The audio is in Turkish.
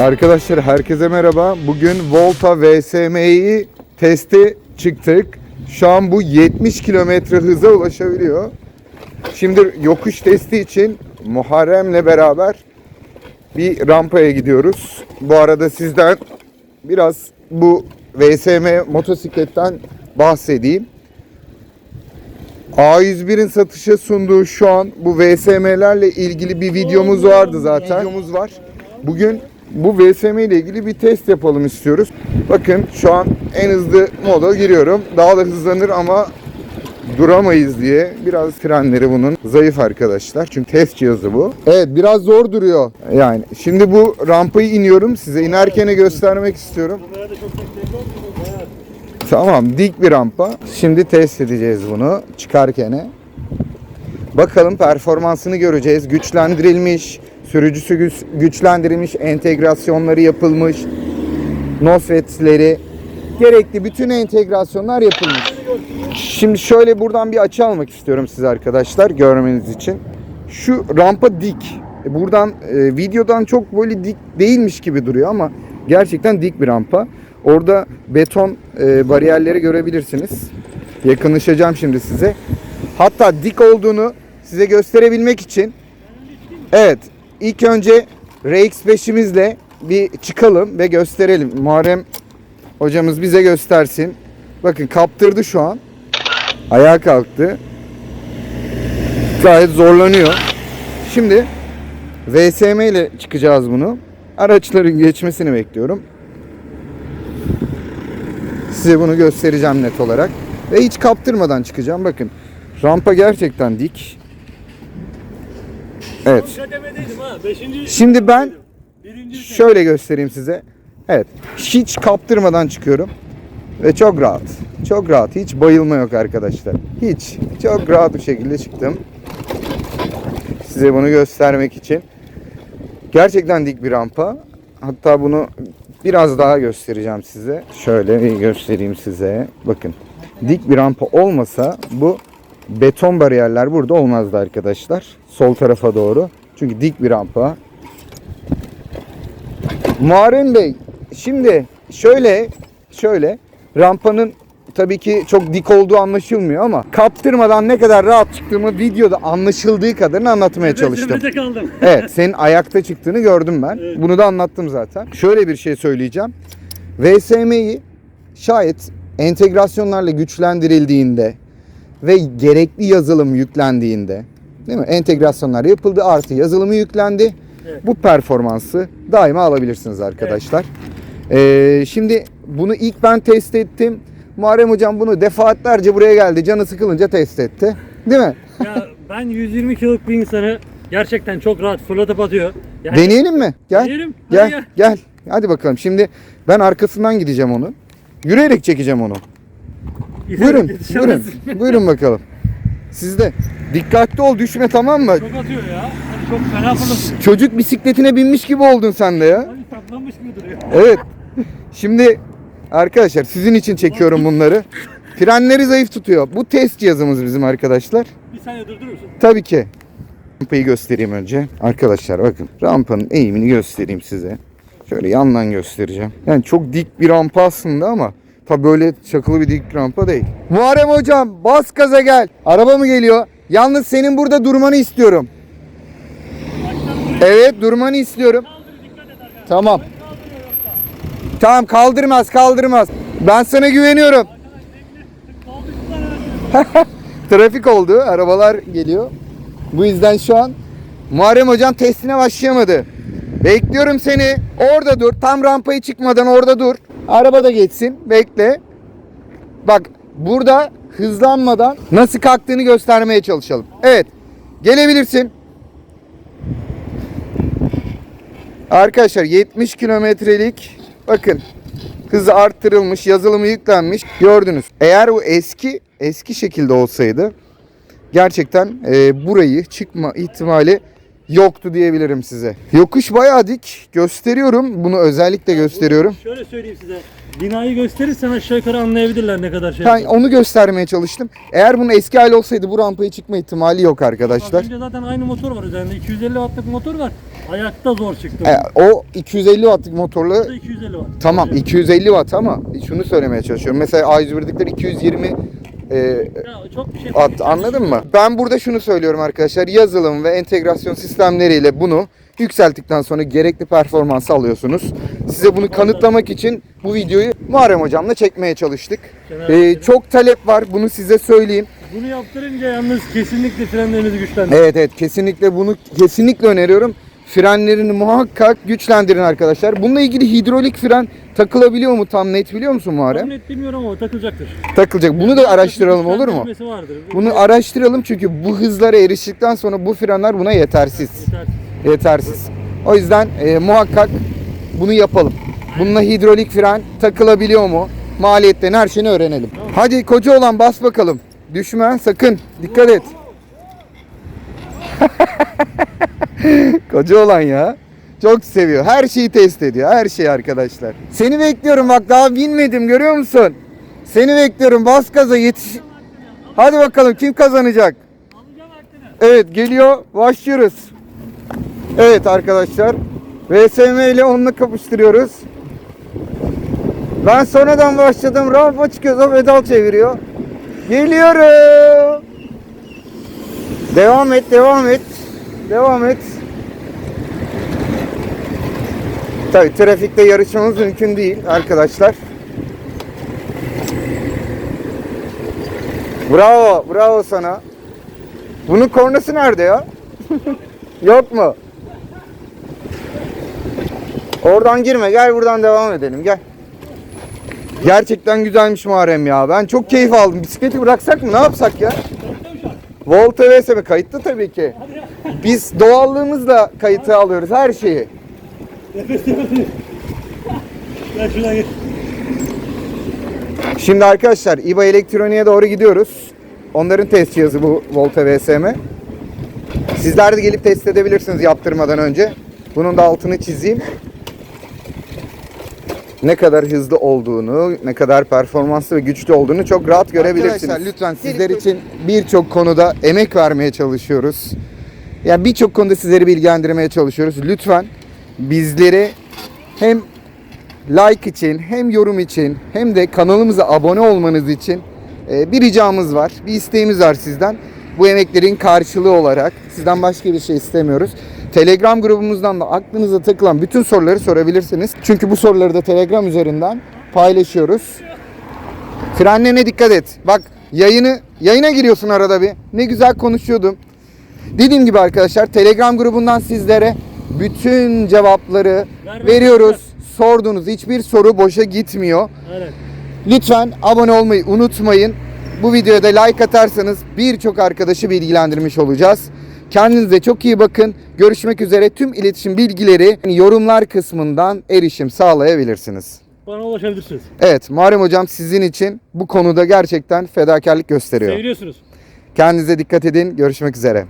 Arkadaşlar herkese merhaba. Bugün Volta VSM'yi testi çıktık. Şu an bu 70 kilometre hıza ulaşabiliyor. Şimdi yokuş testi için Muharrem'le beraber bir rampaya gidiyoruz. Bu arada sizden biraz bu VSM motosikletten bahsedeyim. A101'in satışa sunduğu şu an bu VSM'lerle ilgili bir videomuz vardı zaten. Videomuz var. Bugün bu VSM ile ilgili bir test yapalım istiyoruz. Bakın şu an en hızlı moda giriyorum. Daha da hızlanır ama duramayız diye biraz frenleri bunun zayıf arkadaşlar. Çünkü test cihazı bu. Evet biraz zor duruyor. Yani şimdi bu rampayı iniyorum. Size inerken göstermek istiyorum. Tamam dik bir rampa. Şimdi test edeceğiz bunu çıkarken. Bakalım performansını göreceğiz. Güçlendirilmiş, sürücüsü güç- güçlendirilmiş, entegrasyonları yapılmış, NOSFET'leri gerekli bütün entegrasyonlar yapılmış. Şimdi şöyle buradan bir açı almak istiyorum size arkadaşlar görmeniz için. Şu rampa dik. E, Buradan e, videodan çok böyle dik değilmiş gibi duruyor ama gerçekten dik bir rampa. Orada beton e, bariyerleri görebilirsiniz. Yakınlaşacağım şimdi size. Hatta dik olduğunu size gösterebilmek için evet ilk önce RX5'imizle bir çıkalım ve gösterelim. Muharrem hocamız bize göstersin. Bakın kaptırdı şu an. Ayağa kalktı. Gayet zorlanıyor. Şimdi VSM ile çıkacağız bunu. Araçların geçmesini bekliyorum. Size bunu göstereceğim net olarak. Ve hiç kaptırmadan çıkacağım. Bakın rampa gerçekten dik. Evet. Şimdi ben şöyle göstereyim size. Evet. Hiç kaptırmadan çıkıyorum. Ve çok rahat. Çok rahat. Hiç bayılma yok arkadaşlar. Hiç. Çok rahat bir şekilde çıktım. Size bunu göstermek için. Gerçekten dik bir rampa. Hatta bunu biraz daha göstereceğim size. Şöyle bir göstereyim size. Bakın. Dik bir rampa olmasa bu beton bariyerler burada olmazdı arkadaşlar. Sol tarafa doğru. Çünkü dik bir rampa. Muharrem Bey, şimdi şöyle şöyle rampanın tabii ki çok dik olduğu anlaşılmıyor ama kaptırmadan ne kadar rahat çıktığımı videoda anlaşıldığı kadarını anlatmaya çalıştım. Nefese kaldım. Evet, senin ayakta çıktığını gördüm ben. Evet. Bunu da anlattım zaten. Şöyle bir şey söyleyeceğim. VSM'yi şayet entegrasyonlarla güçlendirildiğinde ve gerekli yazılım yüklendiğinde değil mi? Entegrasyonlar yapıldı artı yazılımı yüklendi. Evet. Bu performansı daima alabilirsiniz arkadaşlar. Ee, şimdi bunu ilk ben test ettim. Muharrem hocam bunu defaatlerce buraya geldi. Canı sıkılınca test etti. Değil mi? ya ben 120 kiloluk bir insanı gerçekten çok rahat fırlatıp atıyor. Yani Deneyelim mi? Gel. Deneyelim. Hadi gel. Gel. Hadi bakalım. Şimdi ben arkasından gideceğim onu. Yürüyerek çekeceğim onu. Buyurun. buyurun. buyurun bakalım. Siz de dikkatli ol düşme tamam mı? Çok atıyor ya. Hani çok fena fırlatıyor. Çocuk bisikletine binmiş gibi oldun sen de ya. Hani saklanmış gibi duruyor. Evet. Şimdi arkadaşlar sizin için çekiyorum bunları. Frenleri zayıf tutuyor. Bu test cihazımız bizim arkadaşlar. Bir saniye durdurur musun? Tabii ki. Rampayı göstereyim önce. Arkadaşlar bakın rampanın eğimini göstereyim size. Şöyle yandan göstereceğim. Yani çok dik bir rampa aslında ama tabi böyle çakılı bir dik rampa değil. Muharrem hocam bas gaza gel. Araba mı geliyor? Yalnız senin burada durmanı istiyorum. Evet durmanı istiyorum. Tamam. Tamam kaldırmaz kaldırmaz. Ben sana güveniyorum. Trafik oldu. Arabalar geliyor. Bu yüzden şu an Muharrem hocam testine başlayamadı. Bekliyorum seni. Orada dur. Tam rampayı çıkmadan orada dur. Araba da geçsin. Bekle. Bak burada hızlanmadan nasıl kalktığını göstermeye çalışalım. Evet. Gelebilirsin. Arkadaşlar 70 kilometrelik bakın hızı arttırılmış, yazılımı yüklenmiş. Gördünüz. Eğer bu eski eski şekilde olsaydı gerçekten e, burayı çıkma ihtimali yoktu diyebilirim size. Yokuş bayağı dik. Gösteriyorum. Bunu özellikle gösteriyorum. Şöyle söyleyeyim size. Binayı gösterirsen aşağı yukarı anlayabilirler ne kadar şey. Ben onu göstermeye çalıştım. Eğer bunun eski hali olsaydı bu rampaya çıkma ihtimali yok arkadaşlar. önce zaten aynı motor var üzerinde. 250 wattlık motor var. Ayakta zor çıktım. E, o 250 wattlık motorlu Burada 250 var. tamam 250 watt ama şunu söylemeye çalışıyorum. Mesela A101'likler 220 e, Ya çok bir şey at anladın mı? Ben burada şunu söylüyorum arkadaşlar. Yazılım ve entegrasyon sistemleriyle bunu yükselttikten sonra gerekli performansı alıyorsunuz. Size bunu kanıtlamak için bu videoyu Muharrem hocamla çekmeye çalıştık. Ee, çok talep var bunu size söyleyeyim. Bunu yaptırınca yalnız kesinlikle frenlerinizi güçlendirin. Evet evet kesinlikle bunu kesinlikle öneriyorum. Frenlerini muhakkak güçlendirin arkadaşlar. Bununla ilgili hidrolik fren takılabiliyor mu tam net biliyor musun Muharrem? Tam net bilmiyorum ama takılacaktır. Takılacak. Bunu da araştıralım olur mu? Vardır. Bunu araştıralım çünkü bu hızlara eriştikten sonra bu frenler buna yetersiz. Yeter. Yetersiz. O yüzden e, muhakkak bunu yapalım. Bununla hidrolik fren takılabiliyor mu? Maliyetlerini her şeyini öğrenelim. Hadi koca olan bas bakalım. Düşme sakın. Dikkat et. koca olan ya. Çok seviyor. Her şeyi test ediyor. Her şeyi arkadaşlar. Seni bekliyorum bak daha binmedim görüyor musun? Seni bekliyorum. Bas gaza yetiş. Hadi bakalım kim kazanacak? Evet geliyor. Başlıyoruz. Evet arkadaşlar. VSM ile onunla kapıştırıyoruz. Ben sonradan başladım. Rampa çıkıyoruz. O pedal çeviriyor. Geliyorum. Devam et, devam et. Devam et. Tabii trafikte yarışmamız mümkün değil arkadaşlar. Bravo, bravo sana. Bunun kornası nerede ya? Yok mu? Oradan girme. Gel buradan devam edelim. Gel. Gerçekten güzelmiş Muharrem ya. Ben çok keyif aldım. Bisikleti bıraksak mı? Ne yapsak ya? Volta VSM kayıtlı tabii ki. Biz doğallığımızla kayıtı alıyoruz her şeyi. Nefes nefes. Gel şuradan git. Şimdi arkadaşlar İBA Elektronik'e doğru gidiyoruz. Onların test cihazı bu Volta VSM. Sizler de gelip test edebilirsiniz yaptırmadan önce. Bunun da altını çizeyim. Ne kadar hızlı olduğunu, ne kadar performanslı ve güçlü olduğunu çok rahat görebilirsiniz. Arkadaşlar lütfen sizler için birçok konuda emek vermeye çalışıyoruz. Yani birçok konuda sizleri bilgilendirmeye çalışıyoruz. Lütfen bizleri hem like için hem yorum için hem de kanalımıza abone olmanız için e, bir ricamız var. Bir isteğimiz var sizden. Bu emeklerin karşılığı olarak sizden başka bir şey istemiyoruz. Telegram grubumuzdan da aklınıza takılan bütün soruları sorabilirsiniz. Çünkü bu soruları da Telegram üzerinden paylaşıyoruz. Frenlerine dikkat et. Bak yayını yayına giriyorsun arada bir. Ne güzel konuşuyordum. Dediğim gibi arkadaşlar Telegram grubundan sizlere bütün cevapları Ver, ver, veriyoruz. Sorduğunuz hiçbir soru boşa gitmiyor. Aynen. Lütfen abone olmayı unutmayın. Bu videoya da like atarsanız birçok arkadaşı bilgilendirmiş olacağız. Kendinize çok iyi bakın. Görüşmek üzere. Tüm iletişim bilgileri yorumlar kısmından erişim sağlayabilirsiniz. Bana ulaşabilirsiniz. Evet Muharrem Hocam sizin için bu konuda gerçekten fedakarlık gösteriyor. Seviliyorsunuz. Kendinize dikkat edin. Görüşmek üzere.